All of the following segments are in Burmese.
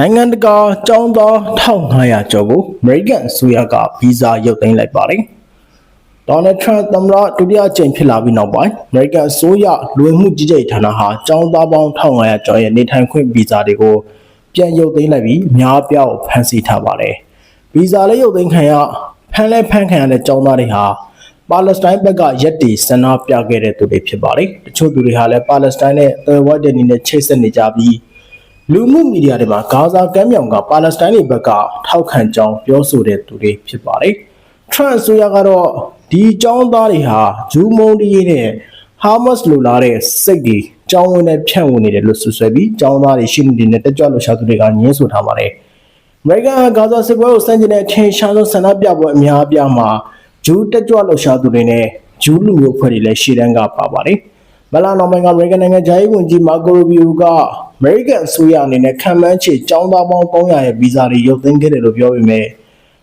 နိုင်ငံတကာကျောင်းသား1500ကျော်ကိုအမေရိကန်အစိုးရကဗီဇာရုပ်သိမ်းလိုက်ပါတယ်။ဒေါ်နယ်ထရန့်သမ္မတဒုတိယကြိမ်ဖြစ်လာပြီးနောက်ပိုင်းအမေရိကန်အစိုးရလူဝင်မှုကြီးကြပ်ဌာနဟာကျောင်းသားပေါင်း1500ကျော်ရဲ့နေထိုင်ခွင့်ဗီဇာတွေကိုပြန်ရုပ်သိမ်းလိုက်ပြီးအများအပြားကိုဖမ်းဆီးထားပါတယ်။ဗီဇာလေးရုပ်သိမ်းခံရဖမ်းလဲဖမ်းခံရတဲ့ကျောင်းသားတွေဟာပါလက်စတိုင်းဘက်ကရက်တီဆန္ဒပြခဲ့တဲ့သူတွေဖြစ်ပါတယ်။တချို့သူတွေဟာလည်းပါလက်စတိုင်းနဲ့သွယ်ဝိုက်တဲ့အနေနဲ့ချိတ်ဆက်နေကြပြီး လူမှုမီဒီယာတွေမှာဂါဇာကမ်းမြောင်ကပါလက်စတိုင်းတွေဘက်ကထောက်ခံကြောင်းပြောဆိုတဲ့သူတွေဖြစ်ပါတယ်။ Trump ဆိုရကတော့ဒီအကြောင်းသားတွေဟာဂျူးမုန်တီးနဲ့ဟာမတ်စ်လိုလာတဲ့စိတ်တွေကြောင်းဝင်နဲ့ဖြန့်ဝင်နေတယ်လို့ဆွဆွဲပြီးကြောင်းသားတွေရှိနေတဲ့တက်ကြွလှူရှာသူတွေကညှင်းဆိုထားပါတယ်။အမေရိကန်ကဂါဇာစစ်ပွဲကိုစတင်တဲ့အထင်ရှားဆုံးဆန္ဒပြပွဲအများအပြားမှာဂျူးတက်ကြွလှုပ်ရှားသူတွေနဲ့ဂျူးလူမျိုးအဖွဲ့တွေလည်းရှေ့တန်းကပါပါတယ်။မလာနော်မိုင်ကအမေရိကန်နိုင်ငံဂျာရေးဝန်ကြီးမာကိုရူဘီယိုကအ မေရိကန်အစိုးရအနေနဲ့ခံမှန်းချေចောင်းသားပေါင်း300ရဲ့ဗီဇာတွေရုပ်သိမ်းခဲ့တယ်လို့ပြောပေမဲ့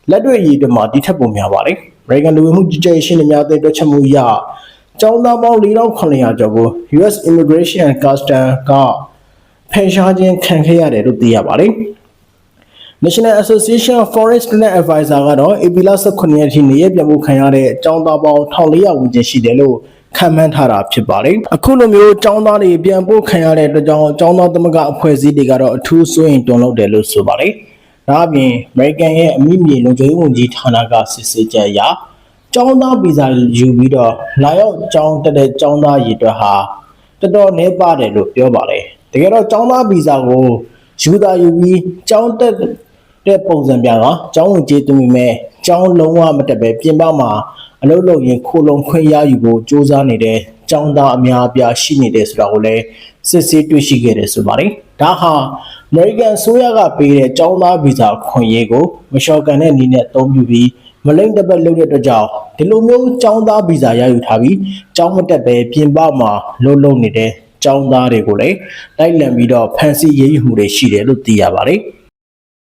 လက်တွေ့ရည်တွေမှာဒီထက်ပိုများပါတယ်။အမေရိကန်လူဝင်မှုကြီးကြပ်ရေးရှင်းနေများတဲ့တွက်ချက်မှုအရចောင်းသားပေါင်း4900ကျော်ကို US Immigration and Custom ကဖယ်ရှားခြင်းခံခဲ့ရတယ်လို့သိရပါတယ်။ National Association of Foreign Student Advisor ကတော့ AP လ18ရက်ထိနေရပြန်ဖို့ခံရတဲ့အကြောင်းသားပေါင်း1400ဝန်းကျင်ရှိတယ်လို့ ခံမှန်းထားတာဖြစ်ပါတယ်။အခုလိုမျိုးအကြောင်းသားတွေပြန်ဖို့ခံရတဲ့အတွက်ကြောင့်အကြောင်းသားသမဂ္ဂအဖွဲ့အစည်းတွေကတော့အထူးစိုးရင်တွန်းလုပ်တယ်လို့ဆိုပါတယ်။ဒါအပြင် American ရဲ့အမိမြေလုံခြုံရေးဝန်ကြီးဌာနကစစ်ဆေးချက်အရကျောင်းသားဗီဇာယူပြီးတော့လာရောက်ကျောင်းတက်တဲ့ကျောင်းသားရည်အတွက်ဟာတော်တော်နှဲပါတယ်လို့ပြောပါတယ်။တကယ်တော့ကျောင်းသားဗီဇာကိုယူတာယူပြီးကျောင်းတက် တဲ့ပုံစံပြကကျောင်းဝင်ကျေးသွင်းပြီးမဲ့ကျောင်းလုံးဝမတက်ပဲပြင်ပမှာအလုပ်လုပ်ရင်ခိုလုံခွင့်ရယူဖို့စ조사နေတဲ့ကျောင်းသားအများအပြားရှိနေတယ်ဆိုတာကိုလည်းစစ်ဆေးတွေ့ရှိခဲ့တယ်ဆိုပါတယ်။ဒါဟာအမေရိကန်အစိုးရကပေးတဲ့ကျောင်းသားဗီဇာခွင့်ရေးကိုမလျှော်ကန်တဲ့အနေနဲ့အသုံးပြုပြီးမလိမ့်တပတ်လုပ်တဲ့အတွက်ကြောင့်ဒီလိုမျိုးကျောင်းသားဗီဇာရယူထားပြီးကျောင်းမတက်ပဲပြင်ပမှာလုပ်လုပ်နေတဲ့ကျောင်းသားတွေကိုလည်းတိုက်လံပြီးတော့ဖန်ဆီးရေးယူမှုတွေရှိတယ်လို့သိရပါတယ်။